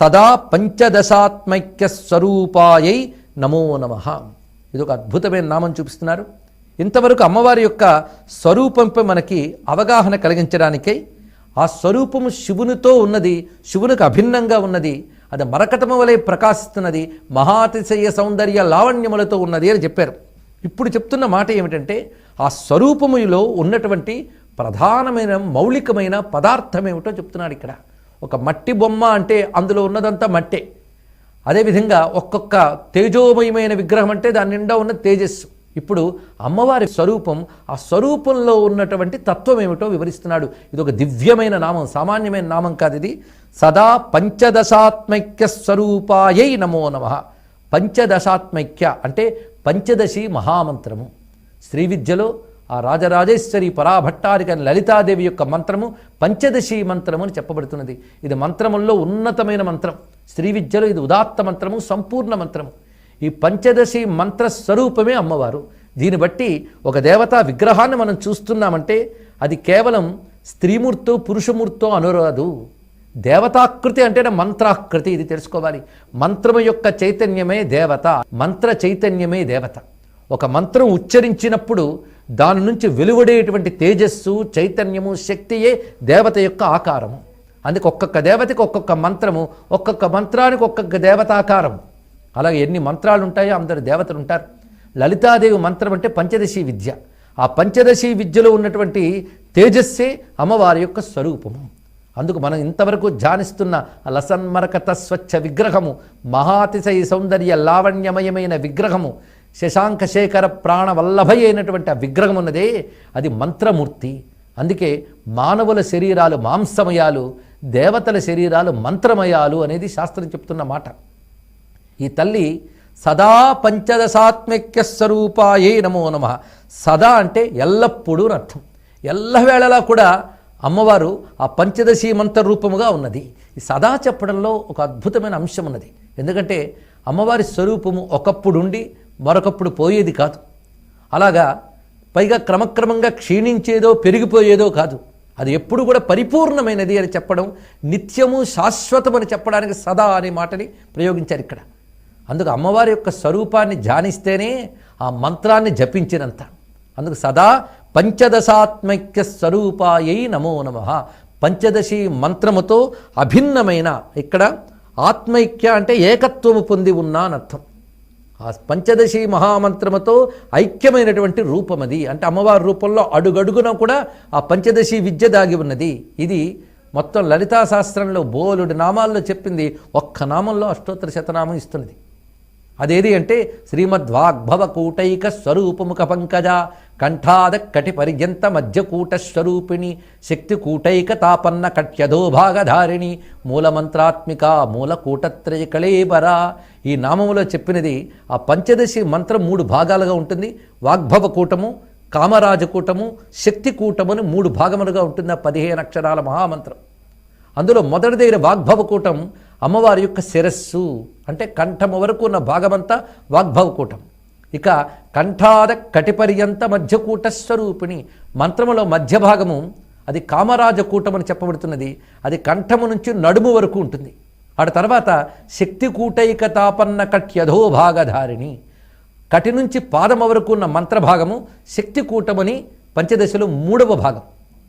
సదా పంచదశాత్మైక్య స్వరూపాయై నమో నమ. ఇది ఒక అద్భుతమైన నామం చూపిస్తున్నారు. ఇంతవరకు అమ్మవారి యొక్క స్వరూపంపై మనకి అవగాహన కలిగించడానికై ఆ స్వరూపము శివునితో ఉన్నది శివునికి అభిన్నంగా ఉన్నది అది మరకటము వలె ప్రకాశిస్తున్నది మహాతిశయ సౌందర్య లావణ్యములతో ఉన్నది అని చెప్పారు. ఇప్పుడు చెప్తున్న మాట ఏమిటంటే ఆ స్వరూపములో ఉన్నటువంటి ప్రధానమైన మౌలికమైన పదార్థం ఏమిటో చెప్తున్నాడు ఇక్కడ. ఒక మట్టి బొమ్మ అంటే అందులో ఉన్నదంతా మట్టే. అదేవిధంగా ఒక్కొక్క తేజోమయమైన విగ్రహం అంటే దాని నిండా ఉన్న తేజస్సు. ఇప్పుడు అమ్మవారి స్వరూపం ఆ స్వరూపంలో ఉన్నటువంటి తత్వం ఏమిటో వివరిస్తున్నాడు. ఇది ఒక దివ్యమైన నామం సామాన్యమైన నామం కాదు ఇది. సదా పంచదశాత్మైక్య స్వరూపాయై నమో నమ. పంచదశాత్మైక్య అంటే పంచదశి మహామంత్రము. శ్రీ విద్యలో ఆ రాజరాజేశ్వరి పరాభట్టారిక లలితాదేవి యొక్క మంత్రము పంచదశి మంత్రము అని చెప్పబడుతున్నది. ఇది మంత్రముల్లో ఉన్నతమైన మంత్రం. స్త్రీ విద్యలో ఇది ఉదాత్త మంత్రము సంపూర్ణ మంత్రము. ఈ పంచదశి మంత్ర స్వరూపమే అమ్మవారు. దీన్ని బట్టి ఒక దేవతా విగ్రహాన్ని మనం చూస్తున్నామంటే అది కేవలం స్త్రీమూర్తో పురుషమూర్తో అనురాదు. దేవతాకృతి అంటేనే మంత్రాకృతి ఇది తెలుసుకోవాలి. మంత్రము యొక్క చైతన్యమే దేవత మంత్ర చైతన్యమే దేవత. ఒక మంత్రం ఉచ్చరించినప్పుడు దాని నుంచి వెలువడేటువంటి తేజస్సు చైతన్యము శక్తియే దేవత యొక్క ఆకారము. అందుకే ఒక్కొక్క దేవతకి ఒక్కొక్క మంత్రము ఒక్కొక్క మంత్రానికి ఒక్కొక్క దేవతాకారం అలాగే ఎన్ని మంత్రాలు ఉంటాయో అందరు దేవతలు ఉంటారు. లలితాదేవి మంత్రం అంటే పంచదశి విద్య. ఆ పంచదశి విద్యలో ఉన్నటువంటి తేజస్సే అమ్మవారి యొక్క స్వరూపము. అందుకు మనం ఇంతవరకు ధ్యానిస్తున్న లసన్మరకత స్వచ్ఛ విగ్రహము మహాతిశయ సౌందర్య లావణ్యమయమైన విగ్రహము శశాంక శేఖర ప్రాణవల్లభై అయినటువంటి ఆ విగ్రహం ఉన్నదే అది మంత్రమూర్తి. అందుకే మానవుల శరీరాలు మాంసమయాలు దేవతల శరీరాలు మంత్రమయాలు అనేది శాస్త్రం చెప్తున్న మాట. ఈ తల్లి సదా పంచదశాత్మిక్య స్వరూపాయే నమో నమ. సదా అంటే ఎల్లప్పుడూ అర్థం. ఎల్లవేళలా కూడా అమ్మవారు ఆ పంచదశి మంత్ర రూపముగా ఉన్నది. సదా చెప్పడంలో ఒక అద్భుతమైన అంశం ఉన్నది ఎందుకంటే అమ్మవారి స్వరూపము ఒకప్పుడుండి మరొకప్పుడు పోయేది కాదు. అలాగా పైగా క్రమక్రమంగా క్షీణించేదో పెరిగిపోయేదో కాదు. అది ఎప్పుడు కూడా పరిపూర్ణమైనది అని చెప్పడం నిత్యము శాశ్వతమని చెప్పడానికి సదా అనే మాటని ప్రయోగించారు ఇక్కడ. అందుకు అమ్మవారి యొక్క స్వరూపాన్ని ధ్యానిస్తేనే ఆ మంత్రాన్ని జపించినంత. అందుకు సదా పంచదశాత్మైక్య స్వరూపాయై నమో నమ. పంచదశి మంత్రముతో అభిన్నమైన ఇక్కడ ఆత్మైక్య అంటే ఏకత్వము పొంది ఉన్నా అని అర్థం. ఆ పంచదశి మహామంత్రముతో ఐక్యమైనటువంటి రూపం అది అంటే అమ్మవారి రూపంలో అడుగడుగున కూడా ఆ పంచదశి విద్య దాగి ఉన్నది. ఇది మొత్తం లలితా శాస్త్రంలో బోలుడి నామాల్లో చెప్పింది. ఒక్క నామంలో అష్టోత్తర శతనామం ఇస్తున్నది. అదేది అంటే శ్రీమద్వాగ్భవ కూటైక స్వరూపముఖ పంకజ. కంఠాద కటి పర్యంత మధ్యకూట స్వరూపిణి శక్తి కూటైక తాపన్న కట్యధోభాగధారిణి మూలమంత్రాత్మిక మూలకూటత్రయకళేబరా. ఈ నామములో చెప్పినది ఆ పంచదశి మంత్రం మూడు భాగాలుగా ఉంటుంది. వాగ్భవ కూటము కామరాజకూటము శక్తి కూటమును మూడు భాగములుగా ఉంటుంది ఆ పదిహేను అక్షరాల మహామంత్రం. అందులో మొదటి దగ్గర వాగ్భవకూటం అమ్మవారి యొక్క శిరస్సు అంటే కంఠము వరకు ఉన్న భాగమంతా వాగ్భవ కూటం ఇక కంఠాద కటిపర్యంత మధ్యకూట స్వరూపిణి మంత్రములో మధ్య భాగము అది కామరాజకూటం అని చెప్పబడుతున్నది. అది కంఠము నుంచి నడుము వరకు ఉంటుంది. ఆడ తర్వాత శక్తి తాపన్న తాపన్న కట్యధోభాగధారిణి కటి నుంచి పాదమ వరకు ఉన్న మంత్రభాగము శక్తి కూటమని పంచదశలో మూడవ భాగం.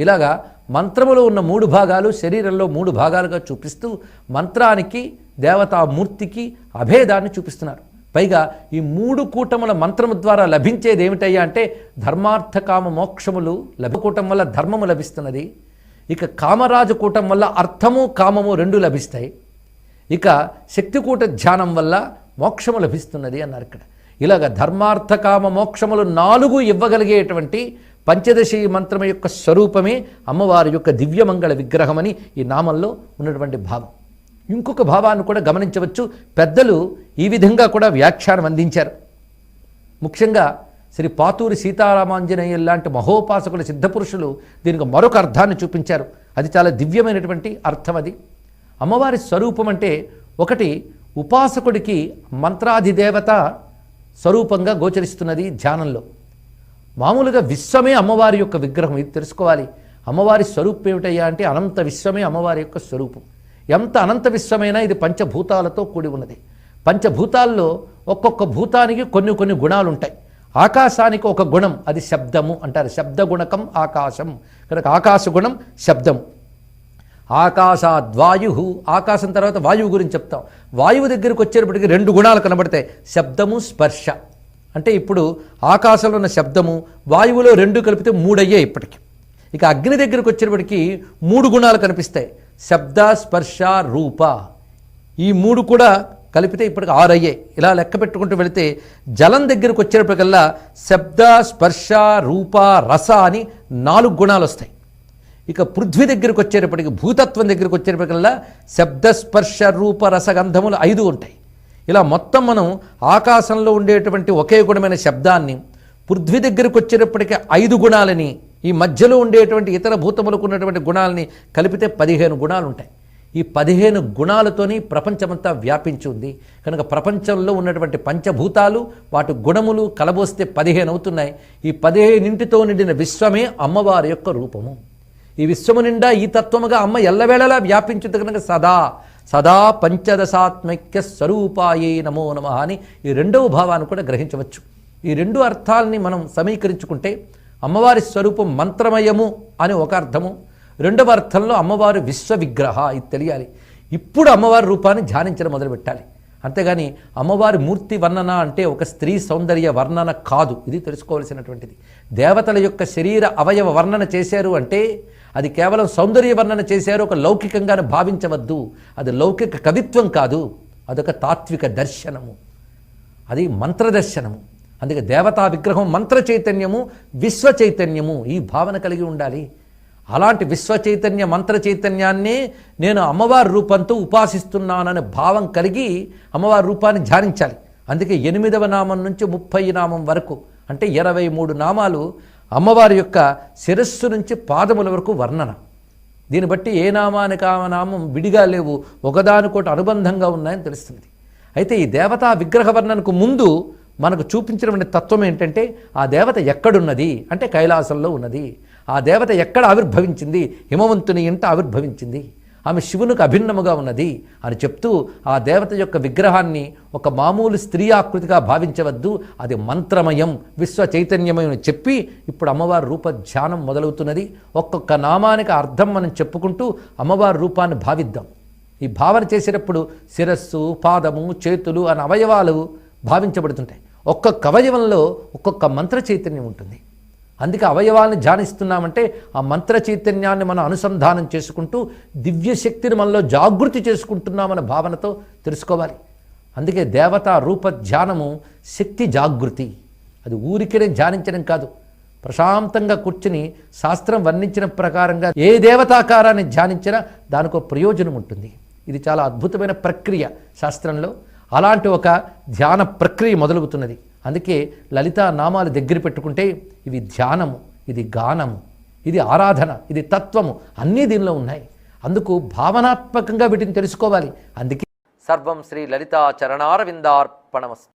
ఇలాగా మంత్రములో ఉన్న మూడు భాగాలు శరీరంలో మూడు భాగాలుగా చూపిస్తూ మంత్రానికి దేవతామూర్తికి అభేదాన్ని చూపిస్తున్నారు. పైగా ఈ మూడు కూటముల మంత్రము ద్వారా లభించేది ఏమిటయ్యా అంటే ధర్మార్థకామ మోక్షములు లభకూటం వల్ల ధర్మము లభిస్తున్నది. ఇక కామరాజు కూటం వల్ల అర్థము కామము రెండు లభిస్తాయి. ఇక శక్తికూట ధ్యానం వల్ల మోక్షము లభిస్తున్నది అన్నారు ఇక్కడ. ఇలాగ ధర్మార్థకామ మోక్షములు నాలుగు ఇవ్వగలిగేటువంటి పంచదశి మంత్రం యొక్క స్వరూపమే అమ్మవారి యొక్క దివ్యమంగళ విగ్రహమని ఈ నామంలో ఉన్నటువంటి భావం. ఇంకొక భావాన్ని కూడా గమనించవచ్చు. పెద్దలు ఈ విధంగా కూడా వ్యాఖ్యానం అందించారు. ముఖ్యంగా శ్రీ పాతూరి సీతారామాంజనేయులు లాంటి మహోపాసకుల సిద్ధపురుషులు దీనికి మరొక అర్థాన్ని చూపించారు. అది చాలా దివ్యమైనటువంటి అర్థం అది. అమ్మవారి స్వరూపం అంటే ఒకటి ఉపాసకుడికి మంత్రాధిదేవత స్వరూపంగా గోచరిస్తున్నది ధ్యానంలో. మామూలుగా విశ్వమే అమ్మవారి యొక్క విగ్రహం ఇది తెలుసుకోవాలి. అమ్మవారి స్వరూపం ఏమిటయ్యా అంటే అనంత విశ్వమే అమ్మవారి యొక్క స్వరూపం. ఎంత అనంత విశ్వమైనా ఇది పంచభూతాలతో కూడి ఉన్నది. పంచభూతాల్లో ఒక్కొక్క భూతానికి కొన్ని కొన్ని గుణాలు ఉంటాయి ఆకాశానికి ఒక గుణం అది శబ్దము అంటారు. శబ్ద గుణకం ఆకాశం. కనుక ఆకాశ గుణం శబ్దం ఆకాశాద్వాయు ఆకాశం తర్వాత వాయువు గురించి చెప్తాం. వాయువు దగ్గరికి వచ్చేటప్పటికి రెండు గుణాలు కనబడతాయి. శబ్దము స్పర్శ. అంటే ఇప్పుడు ఆకాశంలో ఉన్న శబ్దము వాయువులో రెండు కలిపితే మూడయ్యే ఇప్పటికి. ఇక అగ్ని దగ్గరికి వచ్చేటప్పటికి మూడు గుణాలు కనిపిస్తాయి. శబ్ద స్పర్శ రూప. ఈ మూడు కూడా కలిపితే ఇప్పటికి ఆరు అయ్యాయి. ఇలా లెక్క పెట్టుకుంటూ వెళితే జలం దగ్గరకు వచ్చేటప్పటికల్లా శబ్ద స్పర్శ రూప రస అని నాలుగు గుణాలు వస్తాయి. ఇక పృథ్వీ దగ్గరకు వచ్చేటప్పటికి భూతత్వం దగ్గరికి వచ్చేటప్పటికల్లా శబ్ద స్పర్శ రూప రసగంధములు ఐదు ఉంటాయి. ఇలా మొత్తం మనం ఆకాశంలో ఉండేటువంటి ఒకే గుణమైన శబ్దాన్ని పృథ్వీ దగ్గరకు వచ్చేటప్పటికి ఐదు గుణాలని ఈ మధ్యలో ఉండేటువంటి ఇతర భూతములకు ఉన్నటువంటి గుణాలని కలిపితే పదిహేను గుణాలు ఉంటాయి ఈ పదిహేను గుణాలతోని ప్రపంచమంతా వ్యాపించి ఉంది. కనుక ప్రపంచంలో ఉన్నటువంటి పంచభూతాలు వాటి గుణములు కలబోస్తే పదిహేను అవుతున్నాయి. ఈ పదిహేనింటితో నిండిన విశ్వమే అమ్మవారి యొక్క రూపము. ఈ విశ్వము నిండా ఈ తత్వముగా అమ్మ ఎల్లవేళలా వ్యాపించుంది కనుక సదా సదా పంచదశాత్మైక్య స్వరూపాయే నమో నమ అని ఈ రెండవ భావాన్ని కూడా గ్రహించవచ్చు. ఈ రెండు అర్థాలని మనం సమీకరించుకుంటే అమ్మవారి స్వరూపం మంత్రమయము అని ఒక అర్థము. రెండవ అర్థంలో అమ్మవారు విశ్వ విగ్రహ ఇది తెలియాలి. ఇప్పుడు అమ్మవారి రూపాన్ని ధ్యానించడం మొదలుపెట్టాలి. అంతేగాని అమ్మవారి మూర్తి వర్ణన అంటే ఒక స్త్రీ సౌందర్య వర్ణన కాదు. ఇది తెలుసుకోవాల్సినటువంటిది. దేవతల యొక్క శరీర అవయవ వర్ణన చేశారు అంటే అది కేవలం సౌందర్య వర్ణన చేశారు ఒక లౌకికంగానే భావించవద్దు. అది లౌకిక కవిత్వం కాదు. అదొక తాత్విక దర్శనము. అది మంత్రదర్శనము. అందుకే దేవతా విగ్రహం మంత్ర చైతన్యము విశ్వ చైతన్యము ఈ భావన కలిగి ఉండాలి. అలాంటి విశ్వ చైతన్య మంత్ర చైతన్యాన్నే నేను అమ్మవారి రూపంతో ఉపాసిస్తున్నాననే భావం కలిగి అమ్మవారి రూపాన్ని ధ్యానించాలి. అందుకే ఎనిమిదవ నామం నుంచి ముప్పై నామం వరకు అంటే ఇరవై మూడు నామాలు అమ్మవారి యొక్క శిరస్సు నుంచి పాదముల వరకు వర్ణన. దీన్ని బట్టి ఏ నామానికి ఆ నామం విడిగా లేవు ఒకదానికోటి అనుబంధంగా ఉన్నాయని తెలుస్తుంది. అయితే ఈ దేవతా విగ్రహ వర్ణనకు ముందు మనకు చూపించినటువంటి తత్వం ఏంటంటే ఆ దేవత ఎక్కడున్నది? అంటే కైలాసంలో ఉన్నది. ఆ దేవత ఎక్కడ ఆవిర్భవించింది? హిమవంతుని ఇంట ఆవిర్భవించింది. ఆమె శివునికి అభిన్నముగా ఉన్నది అని చెప్తూ ఆ దేవత యొక్క విగ్రహాన్ని ఒక మామూలు స్త్రీ ఆకృతిగా భావించవద్దు. అది మంత్రమయం విశ్వ చైతన్యమయం అని చెప్పి ఇప్పుడు అమ్మవారి రూప ధ్యానం మొదలవుతున్నది. ఒక్కొక్క నామానికి అర్థం మనం చెప్పుకుంటూ అమ్మవారి రూపాన్ని భావిద్దాం. ఈ భావన చేసేటప్పుడు శిరస్సు పాదము చేతులు అనే అవయవాలు భావించబడుతుంటాయి. ఒక్కొక్క అవయవంలో ఒక్కొక్క మంత్ర చైతన్యం ఉంటుంది. అందుకే అవయవాలను ధ్యానిస్తున్నామంటే ఆ మంత్ర చైతన్యాన్ని మనం అనుసంధానం చేసుకుంటూ దివ్యశక్తిని మనలో జాగృతి చేసుకుంటున్నామన్న భావనతో తెలుసుకోవాలి. అందుకే దేవతా రూప ధ్యానము శక్తి జాగృతి. అది ఊరికనే ధ్యానించడం కాదు. ప్రశాంతంగా కూర్చుని శాస్త్రం వర్ణించిన ప్రకారంగా ఏ దేవతాకారాన్ని ధ్యానించినా దానికో ప్రయోజనం ఉంటుంది. ఇది చాలా అద్భుతమైన ప్రక్రియ శాస్త్రంలో. అలాంటి ఒక ధ్యాన ప్రక్రియ మొదలవుతున్నది. అందుకే లలితా నామాలు దగ్గర పెట్టుకుంటే ఇవి ధ్యానము ఇది గానము ఇది ఆరాధన ఇది తత్వము అన్నీ దీనిలో ఉన్నాయి. అందుకు భావనాత్మకంగా వీటిని తెలుసుకోవాలి. అందుకే సర్వం శ్రీ లలితా చరణారవిందార్పణమస్తు.